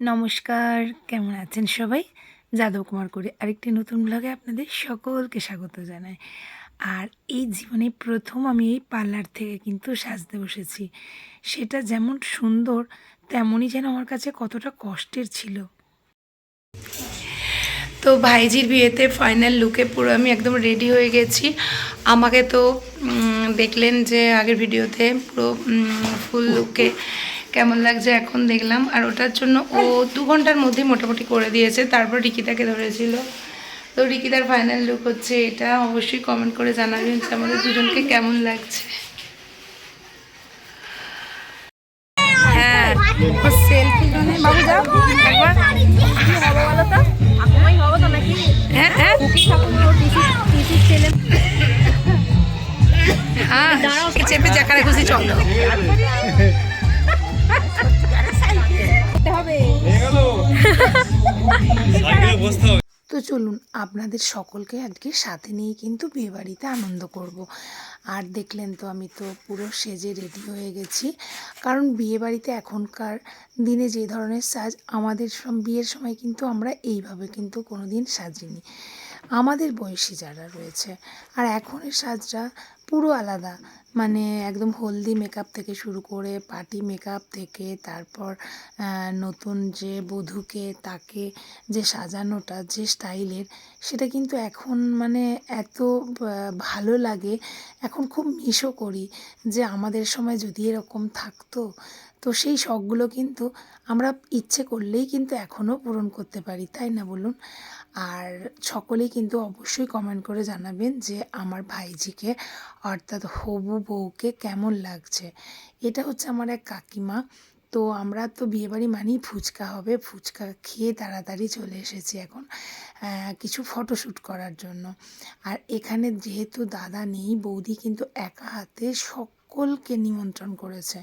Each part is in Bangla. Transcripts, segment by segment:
নমস্কার, কেমন আছেন সবাই? যাদব কুমার করে আরেকটি নতুন ব্লগে আপনাদের সকলকে স্বাগত জানাই। আর এই জীবনে প্রথম আমি এই পার্লার থেকে কিন্তু সাজতে বসেছি। সেটা যেমন সুন্দর, তেমনই যেন আমার কাছে কতটা কষ্টের ছিল। তো ভাইজির বিয়েতে ফাইনাল লুকে পুরো আমি একদম রেডি হয়ে গেছি। আমাকে তো দেখলেন যে আগের ভিডিওতে পুরো ফুল লুকে কেমন লাগছে এখন দেখলাম। আর ওটার জন্য ও দু ঘণ্টার মধ্যেই মোটামুটি করে দিয়েছে। তারপর রিকিতাকে ধরেছিল। তো রিকিতার ফাইনাল লুক হচ্ছে এটা। অবশ্যই কমেন্ট করে জানাবেন যে আমাদের দুজনকে কেমন লাগছে। হ্যাঁ সেলফি বাবু যাও। একবার। হ্যাঁ হ্যাঁ। চেপে যেখানে খুশি চলো। তো চলুন, আপনাদের সকলকে আজকে সাথে নিয়ে কিন্তু বিয়েবাড়িতে আনন্দ করব। আর দেখলেন তো আমি তো পুরো সেজে রেডি হয়ে গেছি। কারণ বিয়েবাড়িতে এখনকার দিনে যে ধরনের সাজ, আমাদের বিয়ের সময় কিন্তু আমরা এইভাবে কিন্তু কোনো দিন সাজিনি। আমাদের বয়সী যারা রয়েছে, আর এখনের সাজটা পুরো আলাদা। মানে একদম হলদি মেকআপ থেকে শুরু করে পার্টি মেকআপ থেকে তারপর নতুন যে বধূকে তাকে যে সাজানোটা, যে স্টাইলের সেটা কিন্তু এখন মানে এত ভালো লাগে। এখন খুব মিসও করি যে আমাদের সময় যদি এরকম থাকতো তো সেই শখগুলো কিন্তু আমরা ইচ্ছে করলেই কিন্তু এখনও পূরণ করতে পারি, তাই না বলুন? আর সকলেই কিন্তু অবশ্যই কমেন্ট করে জানাবেন যে আমার ভাইজিকে, অর্থাৎ হবু বউকে কেমন লাগছে। এটা হচ্ছে আমার এক কাকিমা। তো আমরা তো বিয়েবাড়ি মানেই ফুচকা হবে, ফুচকা খেয়ে তাড়াতাড়ি চলে এসেছি এখন কিছু ফটোশ্যুট করার জন্য। আর এখানে যেহেতু দাদা নেই, বৌদি কিন্তু একা হাতে সকলকে নিমন্ত্রণ করেছে।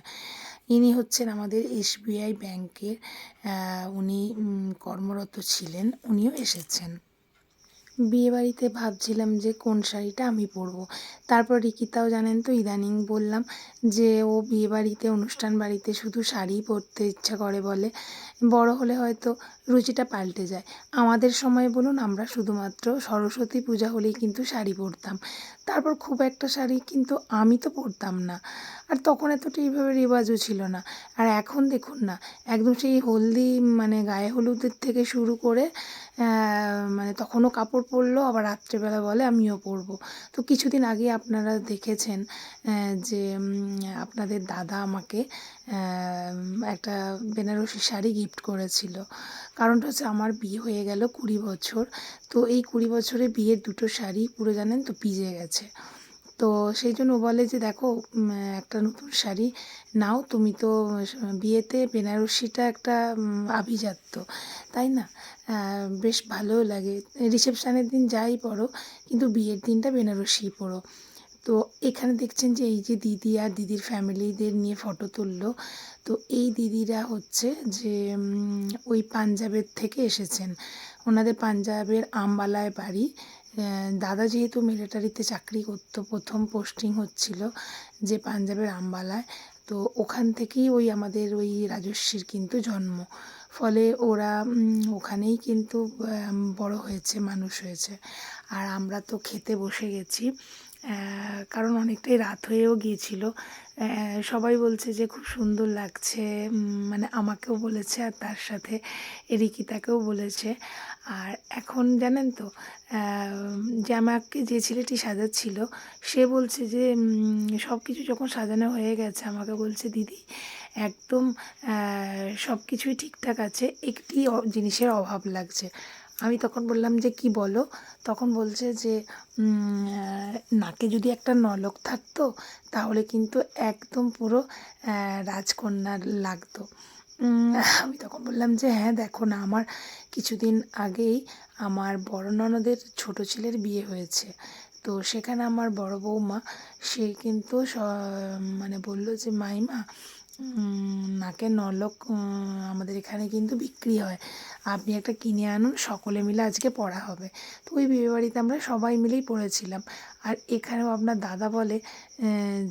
ইনি হচ্ছেন আমাদের এসবিআই ব্যাংকের উনি কর্মরত ছিলেন উনিও এসেছেন। বিয়েবাড়িতে ভাবছিলাম যে কোন শাড়িটা আমি পরবো। তারপর রিকিতাও জানেন তো, ইদানিং বললাম যে ও বিয়েবাড়িতে, অনুষ্ঠান বাড়িতে শুধু শাড়িই পরতে ইচ্ছা করে বলে। বড় হলে হয়তো রুচিটা পাল্টে যায়। আমাদের সময় বলুন, আমরা শুধুমাত্র সরস্বতী পূজা হলেই কিন্তু শাড়ি পরতাম। তারপর খুব একটা শাড়ি কিন্তু আমি তো পরতাম না। আর তখন এতটা এইভাবে রেওয়াজও ছিল না। আর এখন দেখুন না, একদম সেই হলদি মানে গায়ে হলুদের থেকে শুরু করে মানে তখনও কাপড় পরলো আবার রাত্রেবেলা বলে আমিও পরবো তো কিছুদিন আগে আপনারা দেখেছেন যে আপনাদের দাদা আমাকে একটা বেনারসি শাড়ি গিফট করেছিল। কারণটা হচ্ছে আমার বিয়ে হয়ে গেল কুড়ি বছর। তো এই কুড়ি বছরে বিয়ের দুটো শাড়ি পুরো জানেন তো পিজে গেছে। তো সেই জন্য বলে যে, দেখো একটা নতুন শাড়ি নাও, তুমি তো বিয়েতে বেনারসিটা একটা আভিজাত্য, তাই না? বেশ ভালোও লাগে। রিসেপশানের দিন যাই পরো কিন্তু বিয়ের দিনটা বেনারসি পরো তো এখানে দেখছেন যে, এই যে দিদি আর দিদির ফ্যামিলিদের নিয়ে ফটো তুললো। তো এই দিদিরা হচ্ছে যে ওই পাঞ্জাবের থেকে এসেছেন। ওনাদের পাঞ্জাবের আম্বালায় বাড়ি। দাদা যেহেতু মিলিটারিতে চাকরি করতো, প্রথম পোস্টিং হচ্ছিল যে পাঞ্জাবের আম্বালায়। তো ওখান থেকেই ওই আমাদের ওই রাজস্বীর কিন্তু জন্ম। ফলে ওরা ওখানেই কিন্তু বড় হয়েছে, মানুষ হয়েছে। আর আমরা তো খেতে বসে গেছি কারণ অনেকটাই রাত হয়েও গিয়েছিল। সবাই বলছে যে খুব সুন্দর লাগছে মানে আমাকেও বলেছে আর তার সাথে রিকিতাকেও বলেছে। আর এখন জানেন তো যে আমাকে যে ছেলেটি সাজাচ্ছিল, সে বলছে যে সব কিছু যখন সাজানো হয়ে গেছে, আমাকে বলছে, দিদি একদম সব কিছুই ঠিকঠাক আছে। একটি জিনিসের অভাব লাগছে। আমি তখন বললাম যে, কি বলো? তখন বলছে যে নাকে যদি একটা নলক থাকতো, তাহলে কিন্তু একদম পুরো রাজকন্যার লাগতো। আমি তখন বললাম যে হ্যাঁ দেখো না, আমার কিছুদিন আগেই আমার বড় ননদের ছোট ছেলের বিয়ে হয়েছে। তো সেখানে আমার বড় বৌমা, সে কিন্তু মানে বলল যে, মাইমা নাকের নলক আমাদের এখানে কিন্তু বিক্রি হয়। আপনি একটা কিনে আনুন, সকলে মিলে আজকে পড়া হবে। তো ওই বিয়েবাড়িতে আমরা সবাই মিলেই পড়েছিলাম। আর এখানেও আপনার দাদা বলে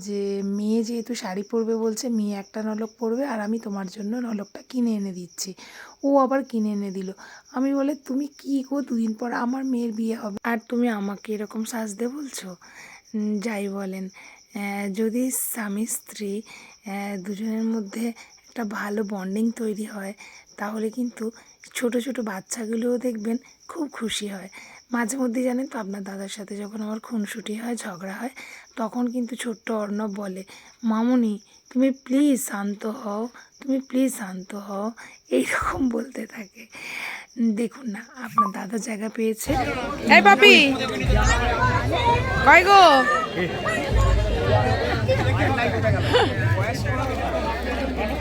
যে মেয়ে যেহেতু শাড়ি পরবে বলছে, মেয়ে একটা নলক পরবে আর আমি তোমার জন্য নলকটা কিনে এনে দিচ্ছি। ও আবার কিনে এনে দিল। আমি বলে, তুমি কি গো? দুদিন পর আমার মেয়ের বিয়ে হবে। আর তুমি আমাকে এরকম সাজতে বলছো? যাই বলেন। যদি স্বামী, স্ত্রী দুজনের মধ্যে একটা ভালো বন্ডিং তৈরি হয়, তাহলে কিন্তু ছোট ছোট বাচ্চাগুলোও দেখবেন খুব খুশি হয়। মাঝে মধ্যে জানেন তো আপনার দাদার সাথে যখন আমার খুনসুটি হয়, ঝগড়া হয়, তখন কিন্তু ছোট্ট অর্ণব বলে, মামুনি, তুমি প্লিজ শান্ত হও, তুমি প্লিজ শান্ত হও। এইরকম বলতে থাকে। দেখুন না, আপনার দাদা জায়গা পেয়েছে।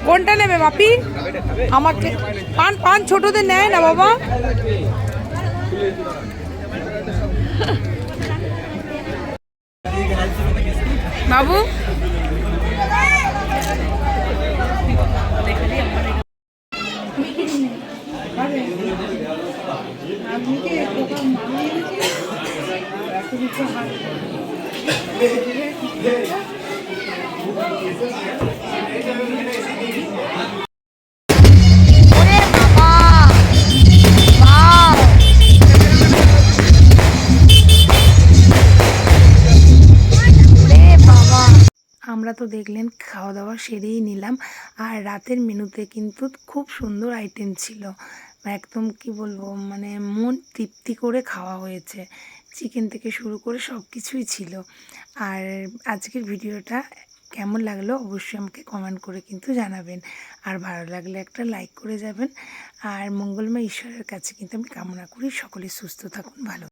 কোনটা নেবে বাপি? আমাকে পান পান ছোটদের নেয় না বাবা। বাবু? আমরা তো দেখলেন খাওয়া দাওয়া সেরেই নিলাম। আর রাতের মেনুতে কিন্তু খুব সুন্দর আইটেম ছিল। একদম কি বলব মানে মন তৃপ্তি করে খাওয়া হয়েছে। চিকেন থেকে শুরু করে সব কিছুই ছিল। আর আজকের ভিডিওটা কেমন লাগল অবশ্যই আমাকে কমেন্ট করে কিন্তু জানাবেন। আর ভালো লাগলে একটা লাইক করে যাবেন। আর মঙ্গলময় ঈশ্বরের কাছে কিন্তু আমি কামনা করি সকলে সুস্থ থাকুন, ভালো